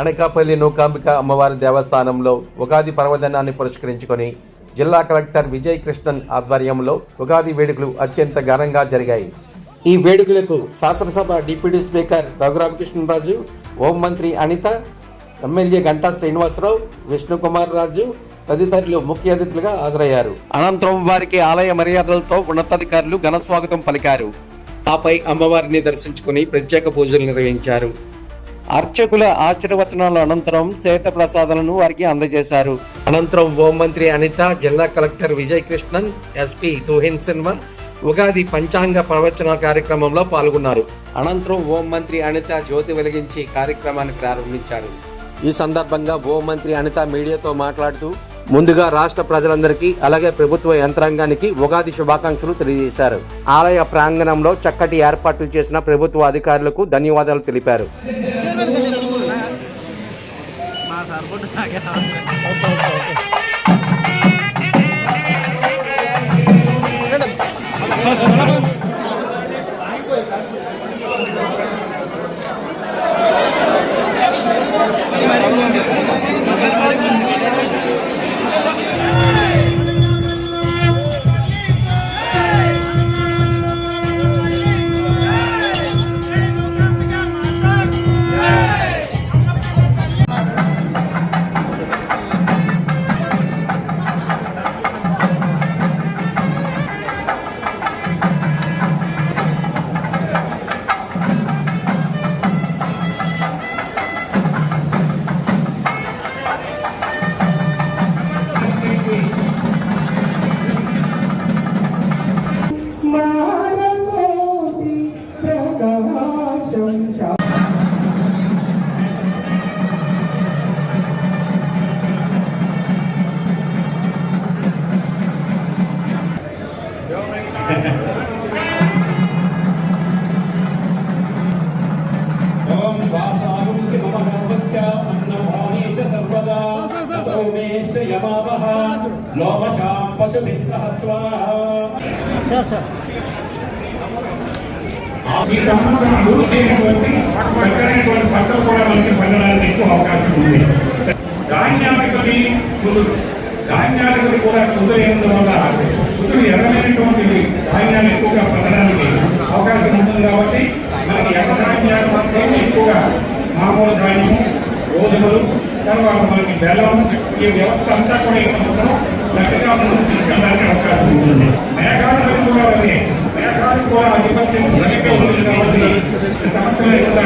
అనకాపల్లి నూకాంబిక అమ్మవారి దేవస్థానంలో ఉగాది పర్వదినాన్ని పురస్కరించుకొని జిల్లా కలెక్టర్ విజయ్ కృష్ణన్ ఆధ్వర్యంలో ఉగాది వేడుకలు అత్యంత ఘనంగా జరిగాయి. ఈ వేడుకలకు శాసనసభ డిప్యూటీ స్పీకర్ రఘురామకృష్ణరాజు హోంమంత్రి అనిత ఎమ్మెల్యే గంటా శ్రీనివాసరావు విష్ణుకుమార్ రాజు తదితరులు ముఖ్య అతిథులుగా హాజరయ్యారు. అనంతరం వారికి ఆలయ మర్యాదలతో ఉన్నతాధికారులు ఘన స్వాగతం పలికారు. ఆపై అమ్మవారిని దర్శించుకుని ప్రత్యేక పూజలు నిర్వహించారు. అర్చకుల ఆశీర్వచనాల అనంతరం శ్వేత ప్రసాదాలను వారికి అందజేశారు. అనంతరం హోంమంత్రి అనిత జిల్లా కలెక్టర్ విజయ్ కృష్ణన్ ఎస్పీ తుహిన్ సిన్హా ఉగాది పంచాంగ ప్రవచన కార్యక్రమంలో పాల్గొన్నారు. అనంతరం హోంమంత్రి అనిత జ్యోతి వెలిగించి కార్యక్రమాన్ని ప్రారంభించారు. ఈ సందర్భంగా హోంమంత్రి అనిత మీడియాతో మాట్లాడుతూ ముందుగా రాష్ట్ర ప్రజలందరికీ అలాగే ప్రభుత్వ యంత్రాంగానికి ఉగాది శుభాకాంక్షలు తెలియజేశారు. ఆలయ ప్రాంగణంలో చక్కటి ఏర్పాట్లు చేసిన ప్రభుత్వ అధికారులకు ధన్యవాదాలు తెలిపారు. మానకోటి సౌమేశ లోమశాం పశుభిः సహ స్వాహా ఈ సంవత్సరం పూర్తయినటువంటి చక్కనైనటువంటి పంటలు కూడా మనకి పండడానికి ఎక్కువ అవకాశం ఉంది కూడా కుదురైనందువల్ల కుదురు ఎర్రమైనటువంటి ధాన్యాలు ఎక్కువగా పండడానికి అవకాశం ఉంటుంది కాబట్టి మనకి ఎర్ర ధాన్యాలు మాత్రమే ఎక్కువగా మామూలు ధాన్యము గోధుమలు తర్వాత మనకి బెల్లం ఈ వ్యవస్థ అంతా కూడా ఈ సంవత్సరం చక్కగా ముందుకు తీసుకెళ్ళడానికి అవకాశం ఉంటుంది. మేఘాధిపతి కూడా ఉంది మేఘాలు కూడా ఆధిపత్యం జరిగే ఉంది కాబట్టి ఈ సంవత్సరం యొక్క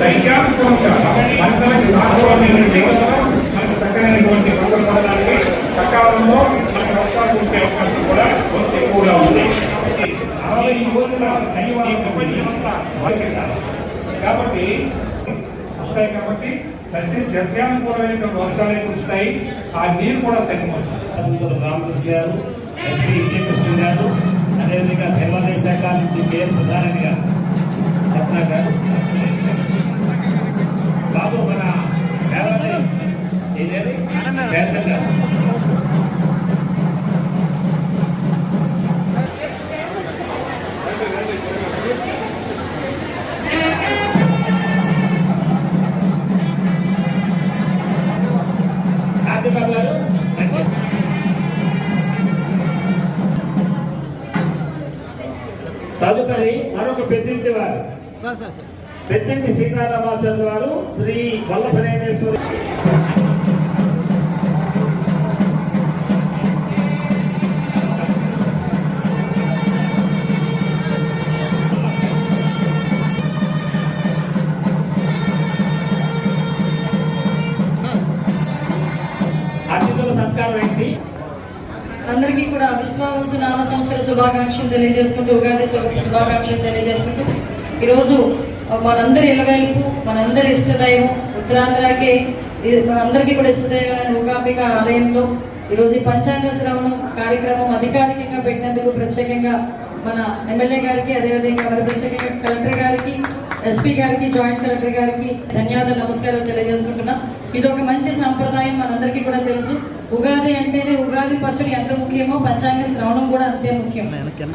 సైద్ధాంతికంగా పంటలకు సాధ్యమైన దేవతలు మనకు చక్కనైనటువంటి పంటలు పడడానికి సకాలంలో మనకు అవకాశం ఉండే అవకాశం కూడా కొంత ఎక్కువగా ఉంది. అరవై రోజుల దైవాల ప్రపంచం అంతా కాబట్టి వస్తాయి కాబట్టి సస్య సస్యానుకూలమైనటువంటి వర్షాలు కురుస్తాయి. ఆ నీరు కూడా తగ్గిపోతుంది. శాసనసభ రామకృష్ణ గారు ఎస్పీ విజయకృష్ణ గారు అదేవిధంగా దేవాదాయ శాఖ నుంచి కేఎం సుధారాణి గారు రత్న గారు. బాబు మన దేవాదాయ ఇదేది తదుపరి మరొక పెద్దింటి వారు. పెద్దింటి సీతారామాచార్య వారు శ్రీ వల్లభనేశ్వరి అందరికీ కూడా విశ్వావసు నామ సంవత్సర శుభాకాంక్షలు తెలియజేసుకుంటూ ఉగాది శుభాకాంక్షలు తెలియజేసుకుంటూ ఈరోజు మనందరి ఇలవేల్పు మనందరి ఇష్టదైవం ఉత్తరాంధ్రకి అందరికీ కూడా ఇష్టదైవమైన మూకాంబిక ఆలయంలో ఈరోజు ఈ పంచాంగ శ్రవణం కార్యక్రమం అధికారికంగా పెట్టినందుకు ప్రత్యేకంగా మన ఎమ్మెల్యే గారికి అదేవిధంగా మరి ప్రత్యేకంగా కలెక్టర్ గారికి ఎస్పీ గారికి జాయింట్ కలెక్టర్ గారికి ధన్యవాదాలు నమస్కారాలు తెలియజేసుకుంటున్నాం. ఇది ఒక మంచి సంప్రదాయం మనందరికీ కూడా తెలుసు. ఉగాది అంటేనే ఉగాది పచ్చడి ఎంత ముఖ్యమో పంచాంగ శ్రవణం కూడా అంతే ముఖ్యం.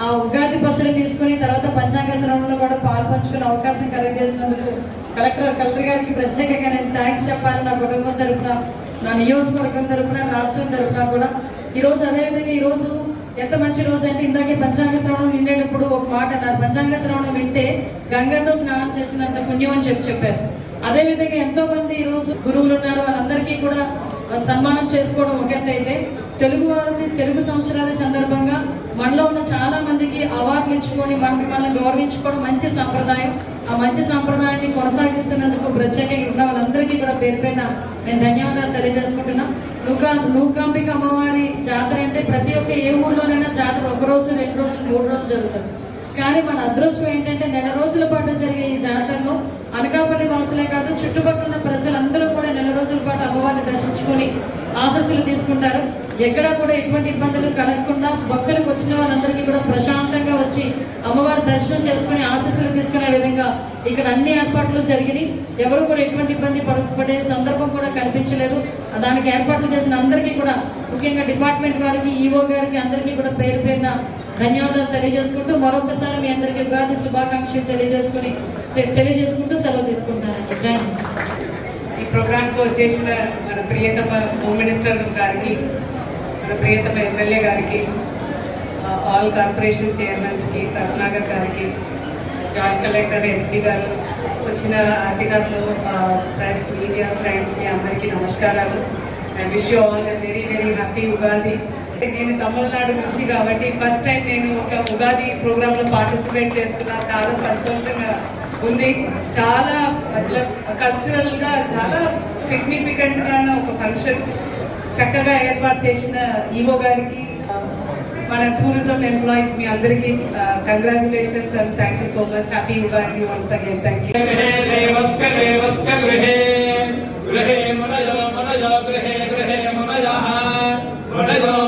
ఆ ఉగాది పచ్చడి తీసుకుని తర్వాత పంచాంగ శ్రవణంలో కూడా పాలు పంచుకునే అవకాశం కలిగజేసినందుకు కలెక్టర్ కలెక్టర్ గారికి ప్రత్యేకంగా నేను థ్యాంక్స్ చెప్పాలి నా కుటుంబం తరపున నా నియోజకవర్గం తరపున రాష్ట్రం తరపున కూడా. ఈ రోజు అదేవిధంగా ఈ రోజు ఎంత మంచి రోజు అంటే ఇందాకే పంచాంగ శ్రవణం వినేటప్పుడు ఒక మాట అన్నారు. పంచాంగ శ్రవణం వింటే గంగతో స్నానం చేసినంత పుణ్యం అని చెప్పి చెప్పారు. అదే విధంగా ఎంతో మంది ఈ రోజు గురువులు ఉన్నారు. వాళ్ళందరికీ కూడా సన్మానం చేసుకోవడం ఒక అయితే తెలుగు వారి తెలుగు సంవత్సరాల సందర్భంగా మనలో ఉన్న చాలా మందికి అవార్డులు ఇచ్చుకొని మనకి మనల్ని గౌరవించుకోవడం మంచి సంప్రదాయం. ఆ మంచి సంప్రదాయాన్ని కొనసాగిస్తున్నందుకు ప్రత్యేకంగా ఉన్న వాళ్ళందరికీ కూడా పేరు పైన నేను ధన్యవాదాలు తెలియజేసుకుంటున్నా. నూకా నూకాంబిక అమ్మవారి జాతర అంటే ప్రతి ఒక్క ఏ ఊర్లోనైనా జాతర ఒక రోజు రెండు రోజులు మూడు రోజులు జరుగుతుంది. కానీ మన అదృష్టం ఏంటంటే నెల రోజుల పాటు జరిగే ఈ జాతరలో అనకాపల్లి వాసులే కాదు చుట్టుపక్కల ప్రజలు ప్రజలందరూ కూడా నెల రోజుల పాటు అమ్మవారిని ఆశస్సులు తీసుకుంటారు. ఎక్కడా కూడా ఎటువంటి ఇబ్బందులు కలగకుండా భక్తులకు వచ్చిన వాళ్ళందరికీ కూడా ప్రశాంతంగా వచ్చి అమ్మవారి దర్శనం చేసుకుని ఆశస్సులు తీసుకునే విధంగా ఇక్కడ అన్ని ఏర్పాట్లు జరిగినాయి. ఎవరు కూడా ఎటువంటి ఇబ్బంది పడే సందర్భం కూడా కనిపించలేదు. దానికి ఏర్పాట్లు చేసిన అందరికీ కూడా ముఖ్యంగా డిపార్ట్మెంట్ వారికి ఈఓ గారికి అందరికీ కూడా పేరు పేరున ధన్యవాదాలు తెలియజేసుకుంటూ మరొకసారి మీ అందరికీ ఉగాది శుభాకాంక్షలు తెలియజేసుకుని తెలియజేసుకుంటూ సెలవు తీసుకుంటారు ఈ చేసిన వచ్చేసిన మన ప్రియతమ హోమ్ మినిస్టర్ గారికి మన ప్రియతమ ఎమ్మెల్యే గారికి ఆల్ కార్పొరేషన్ చైర్మన్స్కి కరుణాగర్ గారికి జాయింట్ కలెక్టర్ ఎస్పీ గారు వచ్చిన అధికారులు ప్రెస్ మీడియా ఫ్రెండ్స్కి అందరికీ నమస్కారాలు. I wish you all very very happy Ugadi నేను తమిళనాడు నుంచి కాబట్టి ఫస్ట్ టైం నేను ఒక ఉగాది ప్రోగ్రాంలో పార్టిసిపేట్ చేస్తున్నా. చాలా సంతోషంగా ఉంది. చాలా కల్చరల్గా చాలా సిగ్నిఫికెంట్గా ఒక ఫంక్షన్ చక్కగా ఏర్పాటు చేసిన ఈవో గారికి మన టూరిజం ఎంప్లాయీస్ మీ అందరికీ congratulations and thank you so much happy Ugadi once again thank you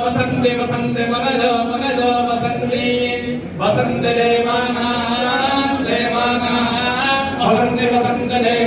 Vasanthi వసంతి మనజో మనజో వసంతి. వసంతి దేవానాం. దేవానాం వసంతి వసంతి దేవానాం దేవ